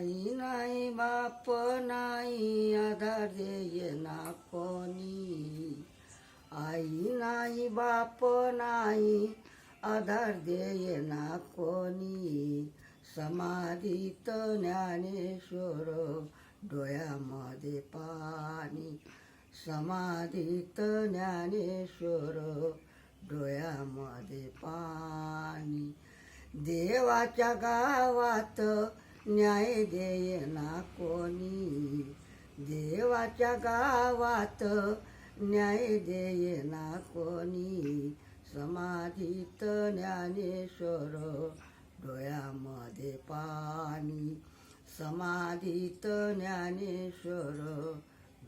आई नाही बाप नाही आधार देय ना कोणी. आई नाही बाप नाही आधार देय ना कोणी. समाधीत ज्ञानेश्वर डोळ्यामध्ये पाणी. समाधीत ज्ञानेश्वर डोळ्यामध्ये पाणी. देवाच्या गावात न्याय देय ना कोणी? देवाच्या गावात न्याय देयना कोणी? समाधीत ज्ञानेश्वर डोळ्यामध्ये पाणी. समाधीत ज्ञानेश्वर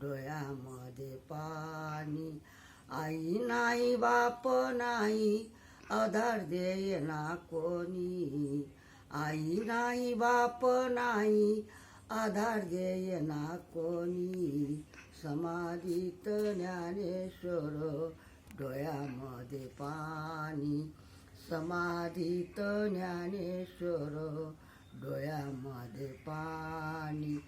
डोळ्यामध्ये पाणी. आई नाही बाप नाही आधार देयना कोणी? आई नाही बाप नाही आधार देयना कोणी. समाधीत ज्ञानेश्वर डोळ्यामध्ये पाणी. समाधीत ज्ञानेश्वर डोळ्यामध्ये पाणी.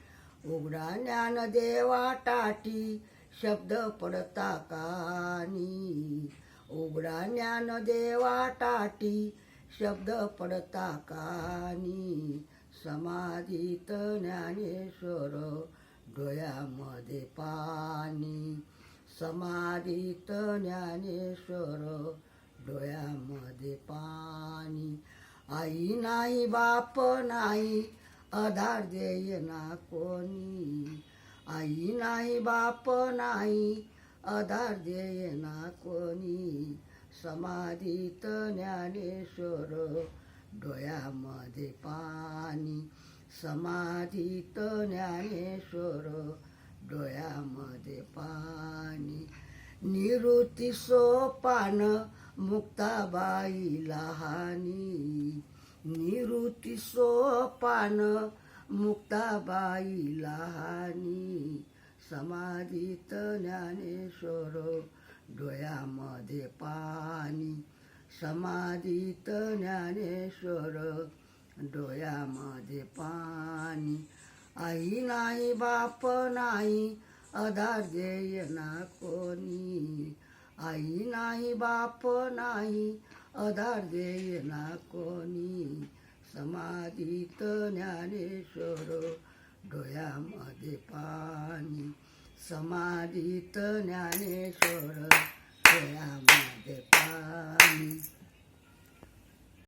उघडा ज्ञान देवा टाटी शब्द पडता कानी. उघडा ज्ञान देवा टाटी शब्द पडता कानी. समाधीत ज्ञानेश्वर डोळ्यामध्ये पाणी. समाधीत ज्ञानेश्वर डोळ्यामध्ये पाणी. आई नाही बाप नाही आधार देय ना कोणी. आई नाही बाप नाही आधार देय ना कोणी. समाधीत ज्ञानेश्वर डोळ्यामध्ये पाणी. समाधीत ज्ञानेश्वर डोळ्यामध्ये पाणी. निवृत्ती सोपान मुक्ताबाई लहानी निवृत्ती सोपान मुक्ताबाई लहानी समाधीत ज्ञानेश्वर डोळ्यामध्ये पाणी समाधीत ज्ञानेश्वर. डोळ्यामध्ये पाणी आई नाही बाप नाही आधार देय ना कोणी. आई नाही बाप नाही आधार देय ना कोणी. समाधीत ज्ञानेश्वर. डोळ्यामध्ये पाणी समाधीत ज्ञानेश्वर डोळ्यामध्ये पाणी.